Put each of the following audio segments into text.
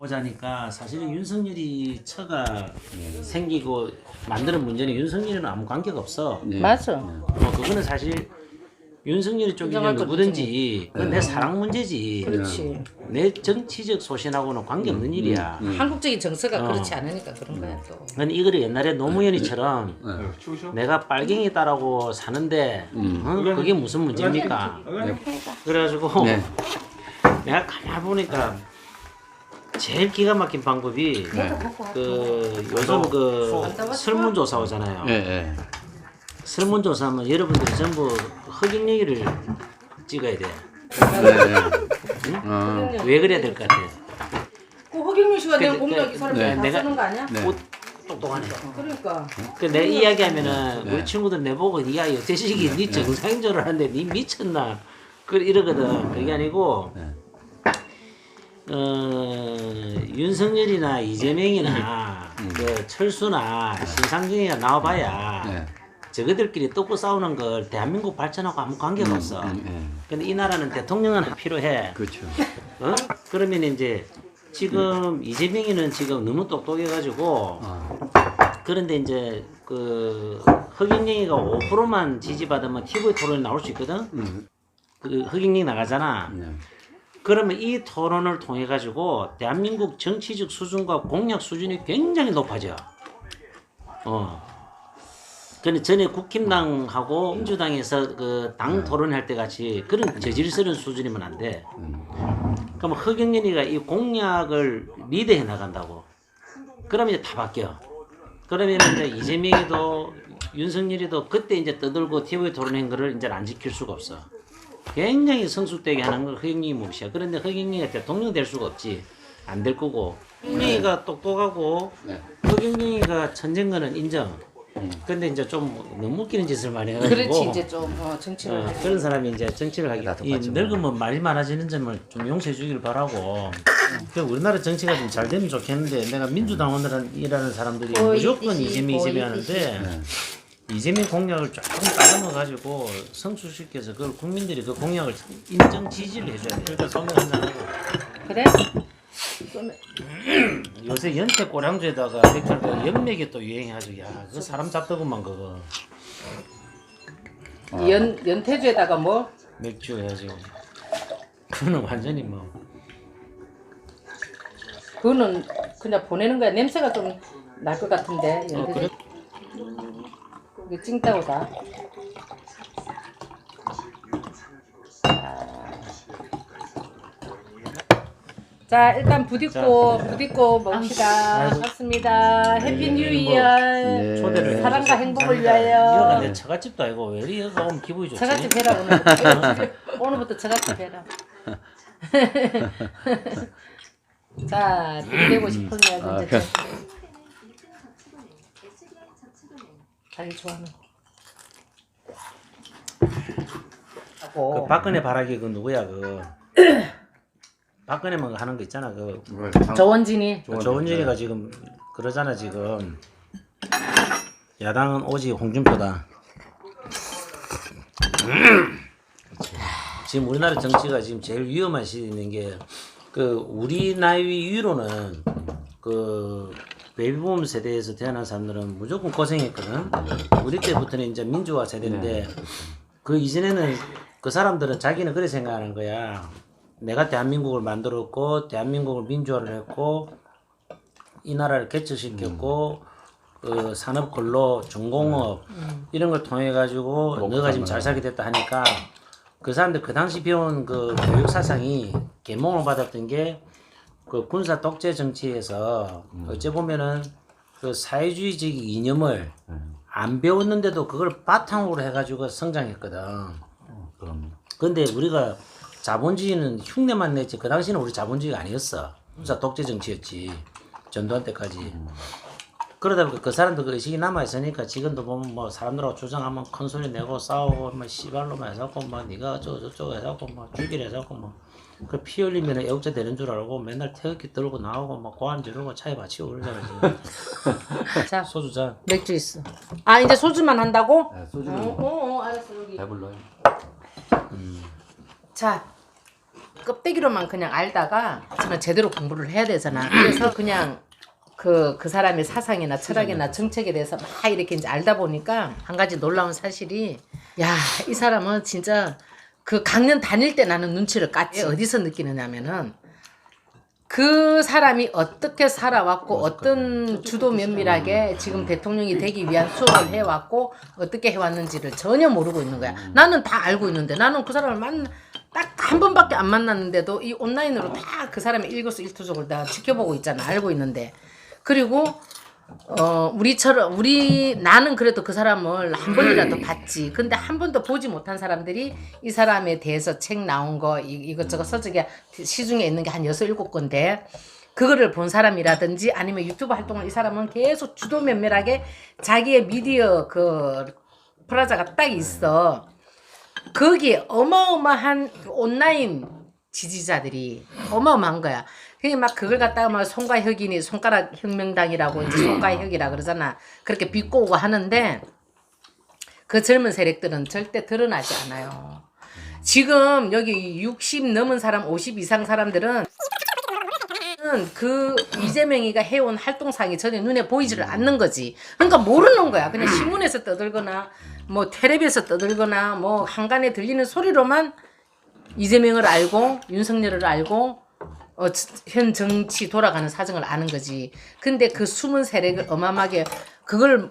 보자니까 사실은 윤석열이 처가 생기고 만드는 문제는 윤석열이는 아무 관계가 없어. 네. 맞아. 어, 그거는 사실 윤석열이 인정할 누구든지 그건 내 사랑 문제지. 그렇지. 내 정치적 소신하고는 관계 없는 일이야. 한국적인 정서가 어. 그렇지 않으니까 그런 거야 또. 그건 이거를 옛날에 노무현이처럼 내가 빨갱이 딸하고 사는데 어? 그게 무슨 문제입니까? 그래가지고 네. 내가 가만 보니까 제일 기가 막힌 방법이 그 요즘 그 설문조사 오잖아요. 예, 예. 설문조사 하면 여러분들이 전부 흑인 얘기를 찍어야 돼. 네. 어, 왜 그래야 될 것 같아? 그 허경민 씨가 근데 내가 공약 이 사람 네, 다 내가- 쓰는 거 아니야? 네. 옷 똑똑하네. 그러니까. 그 내 이야기하면은 네. 우리 친구들 내보고 야 여태식이 네 정상인 줄 알았는데 네 미쳤나? 그 이러거든. 그게 아니고 네. 어 윤석열이나 이재명이나 그 철수나 신상정이가 나와봐야 네. 저거들끼리 뜯고 싸우는 걸 대한민국 발전하고 아무 관계가 없어. 음, 예. 근데 이 나라는 대통령은 필요해. 그렇죠. 어? 그러면 이제 지금 이재명이는 지금 너무 똑똑해가지고 어, 그런데 이제 그 흑인영이가 5%만 지지받으면 TV 토론에 나올 수 있거든. 음, 그 흑인영 나가잖아. 네. 그러면 이 토론을 통해 가지고 대한민국 정치적 수준과 공약 수준이 굉장히 높아져. 어. 근데 전에 국힘당하고 민주당에서 그 당 토론할 때 같이 그런 저질스러운 수준이면 안 돼. 그럼 흑영연이가 이 공약을 리드해 나간다고. 그러면 이제 다 바뀌어. 그러면 이제 이재명이도 윤석열이도 그때 이제 떠들고 TV 토론한 거를 이제 안 지킬 수가 없어. 굉장히 성숙되게 하는 걸 흑영이 몫이야. 그런데 흑영이가 대통령 될 수가 없지. 안 될 거고. 흑영이가 똑똑하고 네. 흑영이가 천재인 거는 인정. 근데 이제 좀 너무 웃기는 짓을 많이 해가지고. 그렇지 이제 좀 어, 정치를 어, 하지. 그런 사람이 이제 정치를 하기 다이 똑같지 뭐. 늙으면 말이 많아지는 점을 좀 용서해 주기를 바라고 그 우리나라 정치가 좀 잘 되면 좋겠는데 내가 민주당원들이라는 사람들이 무조건 보이듯이, 이재명 이재명. 하는데 이재명 공약을 조금 따듬어 가지고 성숙시켜서 그걸 국민들이 그 공약을 인정 지지를 해줘야 돼. 그러니까 소맥 한잔 하고 그래? 요새 연태 꼬량주에다가 맥주 그 연맥이 또 유행해가지고 야 그 사람 잡더구만 그거 연 연태주에다가 뭐? 맥주 해가지고 그거는 완전히 뭐 그거는 그냥 보내는 거야. 냄새가 좀 날 것 같은데 어, 연태주. 그래? 이게 찡따오다. 자 일단 부딪고 부딪고 봅시다. 아이고. 맞습니다. 해피 뉴 뭐, 이어. 네. 초대를 사랑과 행복을. 위하여. 내 처갓집도 아니고 왜 이리 여가 오면 기분이 좋지? 처갓집 해라 오늘부터. 오늘부터 처갓집 해라. 자, 들이대고 싶으면 아, 이제 자기 좋아하는. 그 하고 박근혜 바라기 그 누구야 그? 박근혜만 하는 거 있잖아 그. 이걸 당- 저원진이. 조은진이가 지금 그러잖아 지금. 야당은 오직 홍준표다. 지금 우리나라 정치가 지금 제일 위험한 시기인 게그 우리 나이 위로는 그 베이비붐 세대에서 태어난 사람들은 무조건 고생했거든. 우리 때부터는 이제 민주화 세대인데 그 이전에는 그 사람들은 자기는 그렇게 생각하는 거야. 내가 대한민국을 만들었고 대한민국을 민주화를 했고 이 나라를 개척시켰고 그 산업 근로 중공업 이런 걸 통해 가지고 너가 지금 잘 살게 됐다 하니까 그 사람들 그 당시 배운 그 교육 사상이 계몽을 받았던 게 그 군사 독재 정치에서 어째 보면은 그 사회주의적 이념을 안 배웠는데도 그걸 바탕으로 해가지고 성장했거든. 그럼 근데 우리가 자본주의는 흉내만 냈지 그 당시는 우리 자본주의가 아니었어. 군사 독재 정치였지. 전두환 때까지. 그러다 보니까 그 사람도 그 의식이 남아 있으니까 지금도 보면 뭐 사람들하고 주장하면 큰 소리 내고 싸우고 뭐 씨발로 만 해서고 뭐 네가 어쩌고 저쩌고 해서고 뭐 죽이려 해서고 뭐 그 피 흘리면 애국자 되는 줄 알고 맨날 태극기 들고 나오고 뭐 고함 지르고 차에 받치고 그러잖아 지금. 자 소주 잔. 맥주 있어. 아 이제 소주만 한다고? 네, 어, 소주는 어, 어 알았어 여기. 배불러요. 자 껍데기로만 그냥 알다가 저는 제대로 공부를 해야 되잖아. 그래서 그냥 그, 그 사람의 사상이나 철학이나 정책에 대해서 막 이렇게 이제 알다 보니까 한 가지 놀라운 사실이 야, 이 사람은 진짜 그 강연 다닐 때 나는 눈치를 깠지. 어디서 느끼느냐면은 그 사람이 어떻게 살아왔고 어떤 주도 면밀하게 지금 대통령이 되기 위한 수업을 해왔고 어떻게 해왔는지를 전혀 모르고 있는 거야. 나는 다 알고 있는데 나는 그 사람을 만 딱 한 번밖에 안 만났는데도 이 온라인으로 다 그 사람의 일거수일투족을 다 지켜보고 있잖아. 알고 있는데 그리고 어 우리처럼 우리 나는 그래도 그 사람을 한 번이라도 봤지. 근데 한 번도 보지 못한 사람들이 이 사람에 대해서 책 나온 거 이, 이것저것 서적에 시중에 있는 게 한 여섯 일곱 건데 그거를 본 사람이라든지 아니면 유튜브 활동을 이 사람은 계속 주도 면밀하게 자기의 미디어 그 프라자가 딱 있어. 거기에 어마어마한 그 온라인 지지자들이 어마어마한 거야. 그게 막 그걸 갖다가 막 손과 혁이니 손가락 혁명당이라고 이제 손과 혁이라 그러잖아. 그렇게 비꼬고 하는데 그 젊은 세력들은 절대 드러나지 않아요. 지금 여기 60 넘은 사람, 50 이상 사람들은 그 이재명이가 해온 활동상이 전혀 눈에 보이지를 않는 거지. 그러니까 모르는 거야. 그냥 신문에서 떠들거나 뭐 텔레비에서 떠들거나 뭐 한간에 들리는 소리로만 이재명을 알고 윤석열을 알고 어, 현 정치 돌아가는 사정을 아는 거지. 근데 그 숨은 세력을 어마어마하게 그걸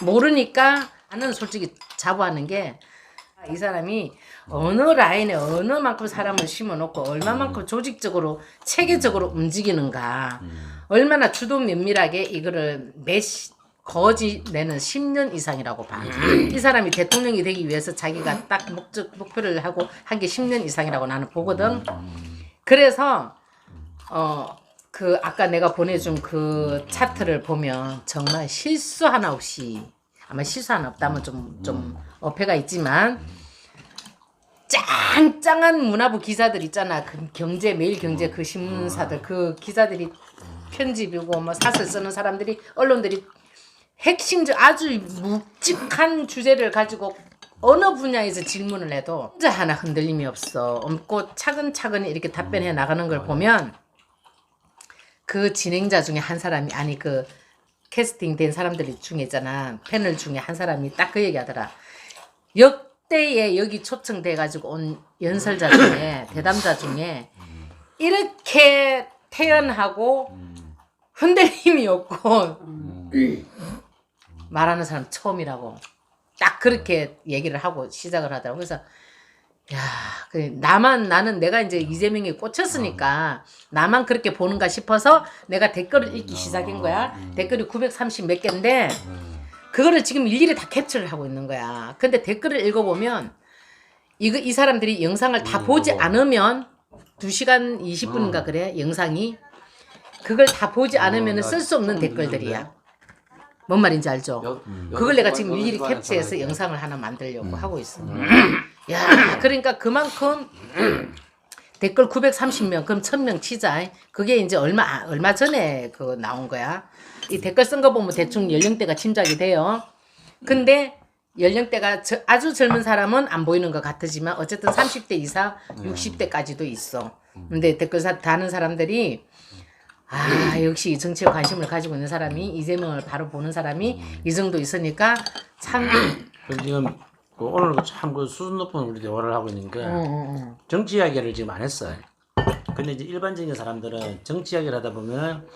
모르니까 나는 솔직히 자부하는 게 이 사람이 어느 라인에 어느 만큼 사람을 심어놓고 얼마만큼 조직적으로 체계적으로 움직이는가 얼마나 주도 면밀하게 이거를 몇 시- 거지 내는 10년 이상이라고 봐. 이 사람이 대통령이 되기 위해서 자기가 딱 목적 목표를 하고 한 게 10년 이상이라고 나는 보거든. 그래서 어 그 아까 내가 보내준 그 차트를 보면 정말 실수 하나 없이 아마 실수 하나 없다면 좀 좀 어폐가 있지만 짱짱한 문화부 기사들 있잖아. 그 경제 매일 경제 그 신문사들. 그 기자들이 편집이고 뭐 사설 쓰는 사람들이 언론들이 핵심적 아주 묵직한 주제를 가지고 어느 분야에서 질문을 해도 진짜 하나 흔들림이 없어. 없고 차근차근 이렇게 답변해 나가는 걸 보면 그 진행자 중에 한 사람이 아니 그 캐스팅 된 사람들 중에 있잖아. 패널 중에 한 사람이 딱 그 얘기하더라. 역대에 여기 초청돼 가지고 온 연설자 중에 대담자 중에 이렇게 태연하고 흔들림이 없고 말하는 사람 처음이라고 딱 그렇게 얘기를 하고 시작을 하더라고. 그래서 야, 그 나만 나는 내가 이제 이재명에 꽂혔으니까 나만 그렇게 보는가 싶어서 내가 댓글을 읽기 시작한 거야. 댓글이 930 몇 개인데 그거를 지금 일일이 다 캡처를 하고 있는 거야. 근데 댓글을 읽어보면 이거 이 사람들이 영상을 다 보지 않으면 2시간 20분인가 그래 영상이. 그걸 다 보지 않으면 쓸 수 없는 댓글들이야. 뭔 말인지 알죠? 그걸 내가 지금 일일이 캡처해서 영상을 하나 만들려고 하고 있어. 야, 그러니까 그만큼 댓글 930명, 그럼 1000명 치자. 그게 이제 얼마 아, 얼마 전에 그 나온 거야. 이 댓글 쓴 거 보면 대충 연령대가 짐작이 돼요. 근데 연령대가 저- 아주 젊은 사람은 안 보이는 것 같지만 어쨌든 30대 이상 60대까지도 있어. 근데 댓글 사, 다는 사람들이 아 역시 이 정치에 관심을 가지고 있는 사람이 이재명을 바로 보는 사람이 이 정도 있으니까 참그 지금 그 오늘 참그 수준 높은 우리 대화를 하고 있는 게 어, 어, 어. 정치 이야기를 지금 안 했어요. 근데 이제 일반적인 사람들은 정치 이야기를 하다 보면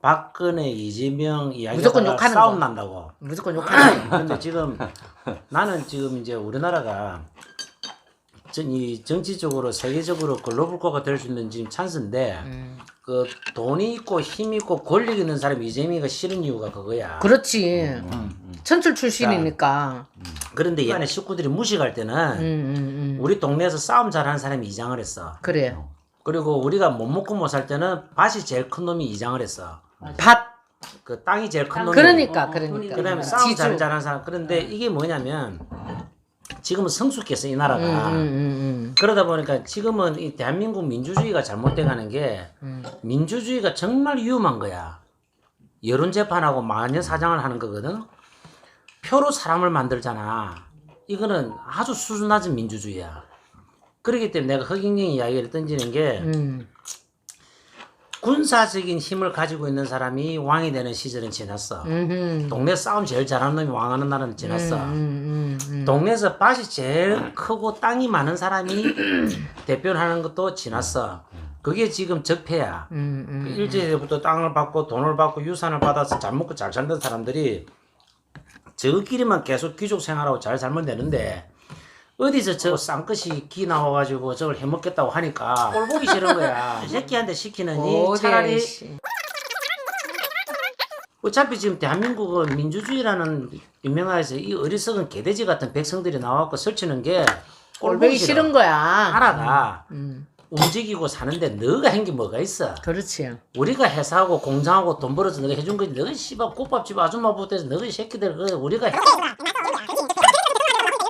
박근혜, 이재명 무조건 이야기하다가 욕하는 싸움 거. 난다고. 무조건 욕하는. 근데 지금 나는 지금 이제 우리나라가 전- 이 정치적으로 세계적으로 글로벌화가 될 수 있는 지금 찬스인데 음. 그 돈이 있고 힘 있고 권력 있는 사람이 이재명이가 싫은 이유가 그거야. 그렇지. 천출 출신이니까. 그런데 이 안에 식구들이 무식할 때는 음, 음, 음. 우리 동네에서 싸움 잘하는 사람이 이장을 했어. 그래. 그리고 우리가 못 먹고 못 살 때는 밭이 제일 큰 놈이 이장을 했어. 밭. 그 땅이 제일 큰 놈이. 그러니까, 그러니까. 그다음에 싸움. 잘 잘하는 사람. 그런데 이게 뭐냐면 지금은 성숙했어 이 나라가. 음, 음, 음, 그러다 보니까 지금은 이 대한민국 민주주의가 잘못돼가는 게 음. 민주주의가 정말 위험한 거야. 여론 재판하고 마녀 사장을 하는 거거든. 표로 사람을 만들잖아. 이거는 아주 수준 낮은 민주주의야. 그렇기 때문에 내가 허경영 이야기를 던지는 게 음. 군사적인 힘을 가지고 있는 사람이 왕이 되는 시절은 지났어. 음. 동네 싸움 제일 잘하는 놈이 왕하는 날은 지났어. 음. 음. 음. 동네에서 밭이 제일 크고 땅이 많은 사람이 대표를 하는 것도 지났어. 그게 지금 적폐야. 음. 음. 그 일제부터 땅을 받고 돈을 받고 유산을 받아서 잘 먹고 잘 살던 사람들이 저끼리만 계속 귀족 생활하고 잘 살면 되는데 어디서 저 쌍끝이 기 나와가지고 저걸 해먹겠다고 하니까 꼴 보기 싫은 거야. 이 새끼한테 시키느니 차라리 씨. 어차피 지금 대한민국은 민주주의라는 유명화에서 이 어리석은 개돼지 같은 백성들이 나와갖고 설치는 게 꼴보기 싫은 거야. 나라가 음. 움직이고 사는데 너가 한 게 뭐가 있어? 그렇지. 우리가 회사하고 공장하고 돈 벌어서 너가 해준 거지. 너가 씨발 꽃밥집 아줌마 부터해서 너가 이 새끼들 그 우리가 해-